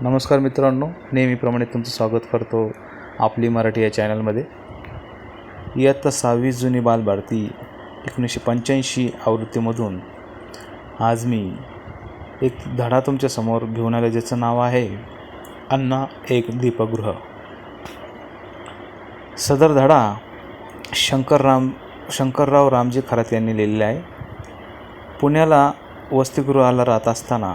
नमस्कार मित्रांनो नेहमीप्रमाणे तुमचं स्वागत करतो आपली मराठी या चॅनलमध्ये. इयत्ता सहावीस जुनी बालभारती एकोणीसशे पंच्याऐंशी आवृत्तीमधून आज मी एक धडा तुमच्यासमोर घेऊन आलं ज्याचं नाव आहे अण्णा एक दीपगृह. सदर धडा शंकरराम शंकरराव रामजी खरात यांनी लिहिलेला आहे. पुण्याला वसतिगृहाला राहत असताना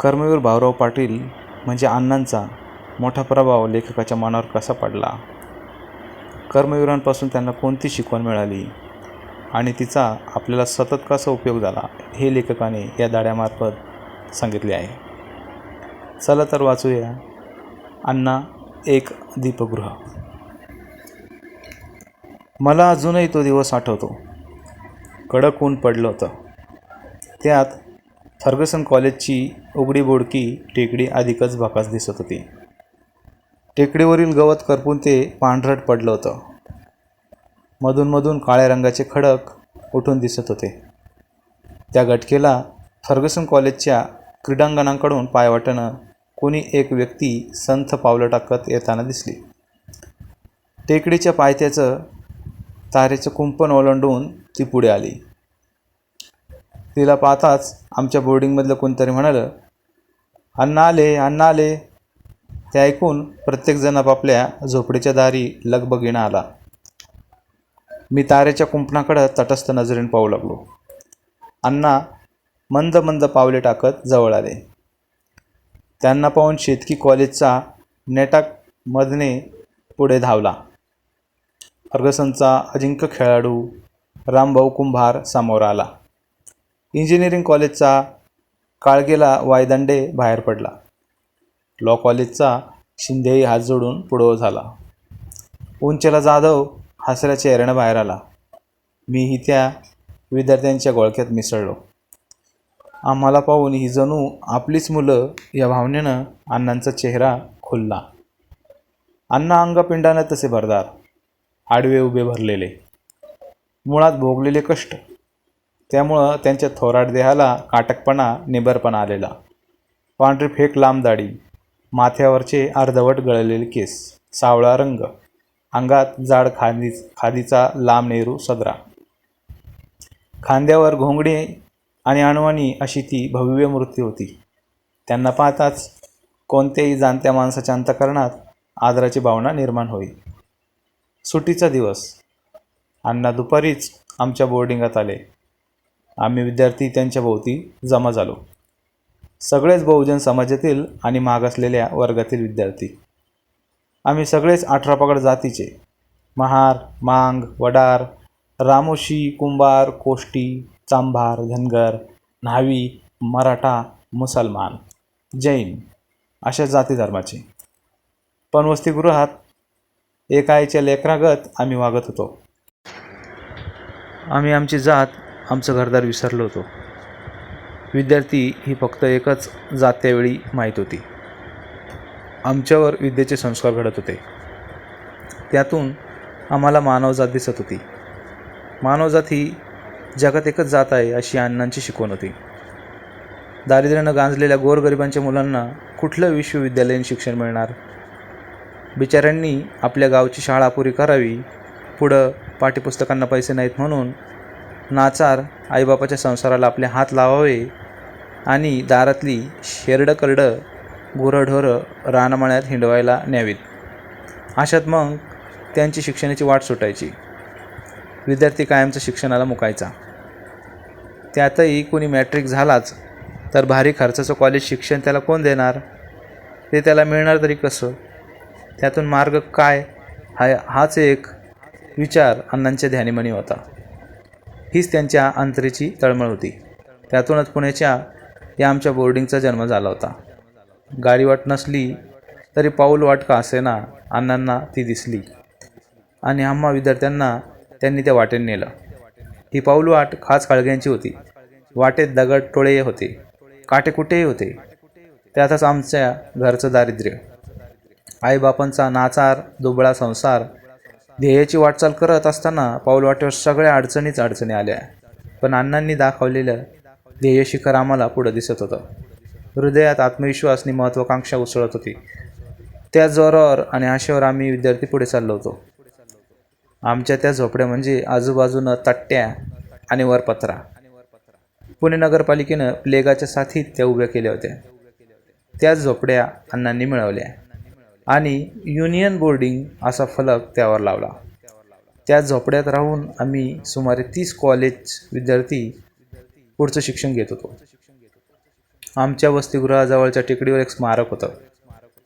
कर्मवीर भाऊराव पाटील म्हणजे अण्णांचा मोठा प्रभाव लेखकाच्या मनावर कसा पडला? कर्मवीरांपासून त्यांना कोणती शिकवण मिळाली? आणि तिचा आपल्याला सतत कसा उपयोग झाला हे लेखकाने या दाड्यामार्फत सांगितले आहे. चला तर वाचूया. अण्णा एक दीपगृह. मला अजूनही तो दिवस आठवतो. कडक ऊन पडलं होतं. त्यात फर्गसन कॉलेजची उघडी बोडकी टेकडी अधिकच भकास दिसत होती. टेकडीवरील गवत करपून ते पांढरट पडलं होतं. मधूनमधून काळ्या रंगाचे खडक उठून दिसत होते. त्या गटकेला फर्गसन कॉलेजच्या क्रीडांगणाकडून पायवाटणं कोणी एक व्यक्ती संथ पावलं टाकत येताना दिसली. टेकडीच्या पायथ्याचं तारेचं कुंपण ओलांडून ती पुढे आली. तिला पाहताच आमच्या बोर्डिंगमधलं कोणतरी म्हणालं अण्णा आले अण्णा आले ते ऐकून प्रत्येकजण आपापल्या झोपडीच्या दारी लगबगीनं आला. मी तारेच्या कुंपणाकडं तटस्थ नजरेने पाहू लागलो. अण्णा मंद मंद पावले टाकत जवळ आले. त्यांना पाहून शेतकी कॉलेजचा नेटाक मधने पुढे धावला. फर्गसनचा अजिंक्य खेळाडू रामभाऊ कुंभार समोर आला. इंजिनिअरिंग कॉलेजचा काळगेला वायदंडे बाहेर पडला. लॉ कॉलेजचा शिंदेही हात जोडून पुढं झाला. उंचेला जाधव हसऱ्या चेहऱ्यानं बाहेर आला. मीही त्या विद्यार्थ्यांच्या गोळक्यात मिसळलो. आम्हाला पाहून ही जणू आपलीच मुलं या भावनेनं अण्णांचा चेहरा खुलला. अण्णा अंगपिंडानं तसे भरदार. आडवे उभे भरलेले. मुळात भोगलेले कष्ट. त्यामुळं त्यांच्या थोराट देहाला काटकपणा निबरपणा आलेला. पांढरी फेक लांब दाढी माथ्यावरचे अर्धवट गळलेले केस सावळा रंग अंगात जाड खादी खादीचा लांब नेहरू सदरा. खांद्यावर घोंगडे आणि अणवाणी अशी ती भव्य मूर्ती होती. त्यांना पाहताच कोणत्याही जाणत्या माणसाच्या अंतकरणात आदराची भावना निर्माण होईल सुट्टीचा दिवस. अण्णा दुपारीच आमच्या बोर्डिंगात आले. आम्ही विद्यार्थी त्यांच्या भोवती जमा झालो. सगळेच बहुजन समाजातील आणि मागासलेल्या वर्गातील विद्यार्थी. आम्ही सगळेच अठरा पगड जातीचे. महार मांग वडार रामोशी कुंभार कोष्टी चांभार धनगर न्हावी मराठा मुसलमान जैन अशा जाती धर्माचे. पण वसतिगृहात एकाएच्या आईच्या लेकरागत आम्ही वागत होतो. आम्ही आमची जात आमचं घरदार विसरलो होतो. विद्यार्थी ही फक्त एकच जात त्यावेळी माहीत होती. आमच्यावर विद्येचे संस्कार घडत होते. त्यातून आम्हाला मानवजात दिसत होती. मानवजात ही जगात एकच जात आहे अशी अण्णांची शिकवण होती. दारिद्र्यानं गांजलेल्या गोरगरिबांच्या मुलांना कुठलं विश्वविद्यालयीन शिक्षण मिळणार? बिचाऱ्यांनी आपल्या गावची शाळा पुरी करावी पुढं पाठ्यपुस्तकांना पैसे नाहीत म्हणून नाचार आईबापाच्या संसाराला आपले हात लावावे आणि दारातली शेरडं करडं गुरंढोरं रानमाळ्यात हिंडवायला न्यावीत. अशात मग त्यांची शिक्षणाची वाट सुटायची. विद्यार्थी कायमचं शिक्षणाला मुकायचा. त्यातही कोणी मॅट्रिक झालाच तर भारी खर्चाचं कॉलेज शिक्षण त्याला कोण देणार? ते त्याला मिळणार तरी कसं? त्यातून मार्ग काय? हा हाच एक विचार अण्णांच्या ध्यानीमनी होता. हीच त्यांच्या अंतरेची तळमळ होती. त्यातूनच पुण्याच्या या आमच्या बोर्डिंगचा जन्म झाला होता. गाडी वाट नसली तरी पाऊल वाट का असेना अण्णांना ती दिसली. आणि आम्हा विद्यार्थ्यांना त्यांनी त्या वाटेने नेलं. ही पाऊल वाट खास काळग्यांची होती. वाटेत दगड टोळे होते. काटे कुठेही होते. त्यातच आमच्या घरचं दारिद्र्य. आईबापांचा नाचार दुबळा संसार ध्येयाची वाटचाल करत असताना पाऊलवाटेवर सगळ्या अडचणीच अडचणी आल्या. पण अण्णांनी दाखवलेलं ध्येय शिखर आम्हाला पुढं दिसत होतं. हृदयात आत्मविश्वास आणि महत्त्वाकांक्षा उसळत होती. त्या जोरावर आणि आशेवर आम्ही विद्यार्थी पुढे चाललो होतो. आमच्या त्या झोपड्या म्हणजे आजूबाजूनं तट्ट्या आणि वरपत्रा. पुणे नगरपालिकेनं प्लेगाच्या साथीत त्या उभ्या केल्या होत्या. त्याच झोपड्या अण्णांनी मिळवल्या. आणि युनियन बोर्डिंग असा फलक त्यावर लावला. त्या झोपड्यात राहून आम्ही सुमारे तीस कॉलेज विद्यार्थी पुढचं शिक्षण घेत होतो. आमच्या वसतिगृहाजवळच्या टेकडीवर एक स्मारक होतं.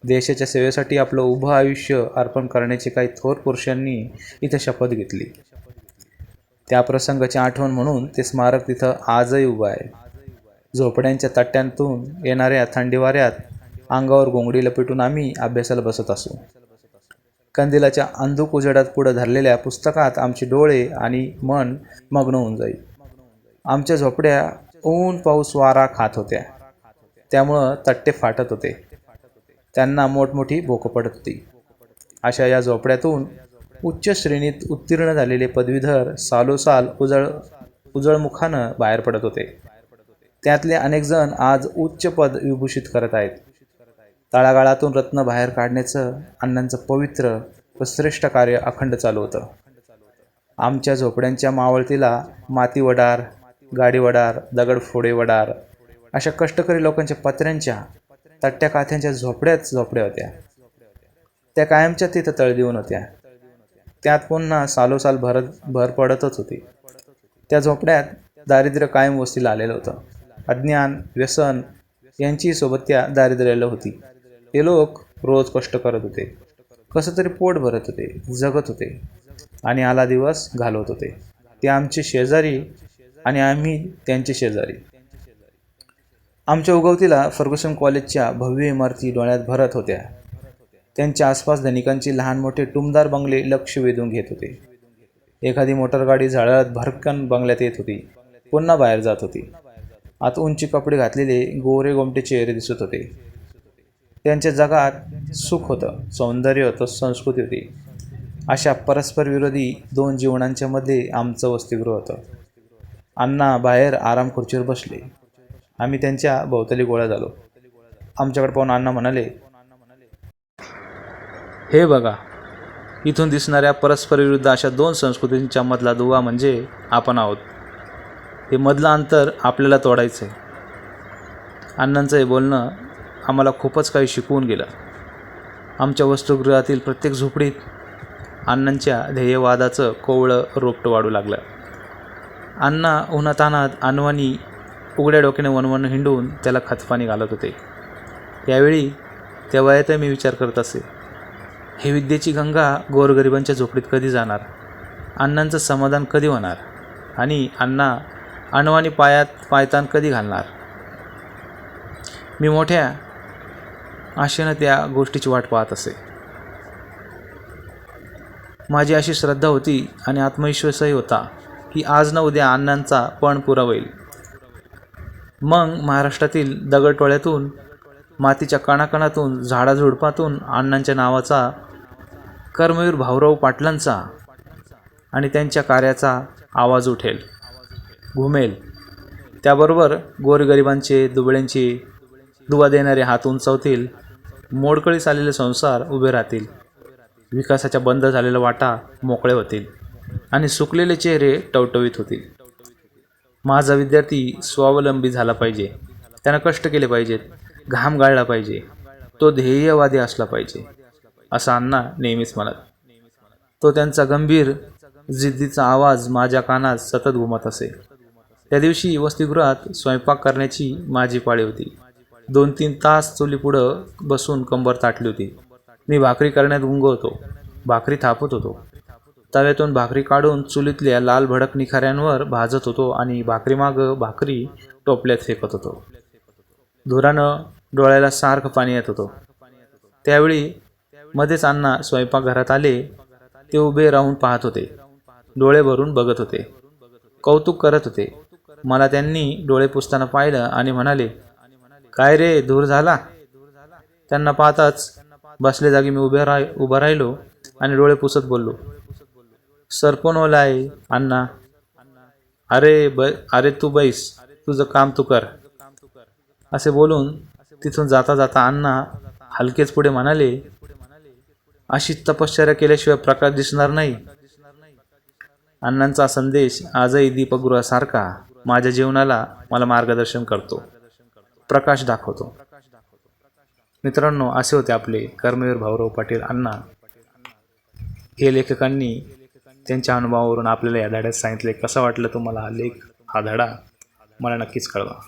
देशाच्या सेवेसाठी आपलं उभं आयुष्य अर्पण करण्याची काही थोर पुरुषांनी इथं शपथ घेतली. त्या प्रसंगाची आठवण म्हणून ते स्मारक तिथं आजही उभं आहे. झोपड्यांच्या तट्ट्यांतून येणाऱ्या थंडी वाऱ्यात अंगावर गोंगडी लपेटून आम्ही अभ्यासाला बसत असू. कंदिलाच्या अंधुक उजेडात पुढं धरलेल्या पुस्तकात आमचे डोळे आणि मन मग्न होऊन जाईल आमच्या झोपड्या ऊन पाऊस वारा खात होत्या. त्यामुळं तट्टे फाटत होते. त्यांना मोठमोठी भोकं पडत होती. अशा या झोपड्यातून उच्च श्रेणीत उत्तीर्ण झालेले पदवीधर सालोसाल उजळ उजळमुखानं बाहेर पडत होते. त्यातले अनेकजण आज उच्च पद विभूषित करत आहेत. तळागाळातून रत्न बाहेर काढण्याचं अण्णांचं पवित्र व श्रेष्ठ कार्य अखंड चालू होतं. आमच्या झोपड्यांच्या मावळतीला माती वडार गाडी वडार दगडफोडे वडार अशा कष्टकरी लोकांच्या पत्र्यांच्या तट्ट्या काथ्यांच्या झोपड्याच झोपड्या होत्या. त्या कायमच्या तिथं तळदिवून होत्या. त्यात पुन्हा सालोसाल भरत भर पडतच होती. त्या झोपड्यात दारिद्र्य कायम वस्तीला आलेलं होतं. अज्ञान व्यसन यांची सोबत त्या दारिद्र्याला होती. ते लोक रोज कष्ट करत होते. कसं तरी पोट भरत होते जगत होते आणि आला दिवस घालवत होते. ते आमचे शेजारी आणि आम्ही त्यांचे शेजारी. आमच्या उगवतीला फर्ग्युसन कॉलेजच्या भव्य इमारती डोळ्यात भरत होत्या. त्यांच्या आसपास धनिकांची लहान मोठे टुमदार बंगले लक्ष वेधून घेत होते. एखादी मोटरगाडी झाडात भरकन बंगल्यात येत होती. पुन्हा बाहेर जात होती. आत उंची कपडे घातलेले गोरे गोमटे चेहरे दिसत होते. त्यांच्या जगात सुख होतं सौंदर्य होतं संस्कृती होती. अशा परस्पर विरोधी दोन जीवनांच्या मध्ये आमचं वसतिगृह होतं. अण्णा बाहेर आराम खुर्चीवर बसले. आम्ही त्यांच्या भोवताली गोळा झालो. आमच्याकडे पाहून अण्णा म्हणाले हे बघा इथून दिसणाऱ्या परस्पर विरुद्ध अशा दोन संस्कृतींच्या मधला दुवा म्हणजे आपण आहोत. हे मधलं अंतर आपल्याला तोडायचं आहे अण्णांचं हे बोलणं आम्हाला खूपच काही शिकवून गेलं. आमच्या वसतिगृहातील प्रत्येक झोपडीत अण्णांच्या ध्येयवादाचं कोवळं रोपटं वाढू लागलं. अण्णा उन्हातानात अनवानी उघड्या डोक्याने वनवन हिंडून त्याला खतपाणी घालत होते. त्यावेळी त्या वयात मी विचार करत असे. हे विद्येची गंगा गोरगरिबांच्या झोपडीत कधी जाणार? अण्णांचं समाधान कधी होणार? आणि अण्णा अण्वानी पायात पायतान कधी घालणार? मी मोठ्या आशेनं त्या गोष्टीची वाट पाहत असे. माझी अशी श्रद्धा होती आणि आत्मविश्वासही होता की आज न उद्या अण्णांचा पण पुरवेल होईल. मग महाराष्ट्रातील दगडटोळ्यातून मातीच्या कणाकणातून झाडाझुडपातून अण्णांच्या नावाचा कर्मवीर भाऊराव पाटलांचा आणि त्यांच्या कार्याचा आवाज उठेल घुमेल. त्याबरोबर गोरगरिबांचे दुबळ्यांचे दुवा देणारे हात उंचावतील मोडकळीस आलेले संसार उभे राहतील. विकासाच्या बंद झालेल्या वाटा मोकळे होतील आणि सुकलेले चेहरे टवटवीत होतील. माझा विद्यार्थी स्वावलंबी झाला पाहिजे. त्यानं कष्ट केले पाहिजेत. घाम गाळला पाहिजे. तो ध्येयवादी असला पाहिजे असा अण्णा नेहमीच म्हणत. तो त्यांचा गंभीर जिद्दीचा आवाज माझ्या कानात सतत घुमत असे. त्या दिवशी वसतिगृहात स्वयंपाक करण्याची माझी पाळी होती. दोन तीन तास चुलीपुढं बसून कंबर ताटली होती. मी भाकरी करण्यात गुंग होतो. भाकरी थापत होतो. तव्यातून भाकरी काढून चुलीतल्या लाल भडक निखाऱ्यांवर भाजत होतो आणि भाकरीमागं भाकरी टोपल्यात फेकत होतो. धुरानं डोळ्याला सारखं पाणी येत होतं. त्यावेळी मध्येच अण्णा स्वयंपाकघरात आले. ते उभे राहून पाहत होते. डोळे भरून बघत होते. कौतुक करत होते. मला त्यांनी डोळे पुसताना पाहिलं आणि म्हणाले काय रे धूर झाला? त्यांना पाहताच बसले जागी मी उभे राह उभा राहिलो आणि डोळे पुसत बोललो. सरपण ओला आहे? अण्णा. अरे ब अरे तू बैस तुझं काम तू कर. असे बोलून तिथून जाता जाता अण्णा हलकेच पुढे म्हणाले अशी तपश्चर्या केल्याशिवाय प्रकाश दिसणार नाही. अण्णांचा संदेश आजही दीपगृहासारखा माझ्या जीवनाला मला मार्गदर्शन करतो. प्रकाश दाखवतो. मित्रांनो असे होते आपले कर्मवीर भाऊराव पाटील अण्णा. हे लेखकांनी त्यांच्या अनुभवावरून आपल्याला या धड्यात सांगितले. कसा वाटलं तुम्हाला हा लेख हा धडा? मला नक्कीच कळवा.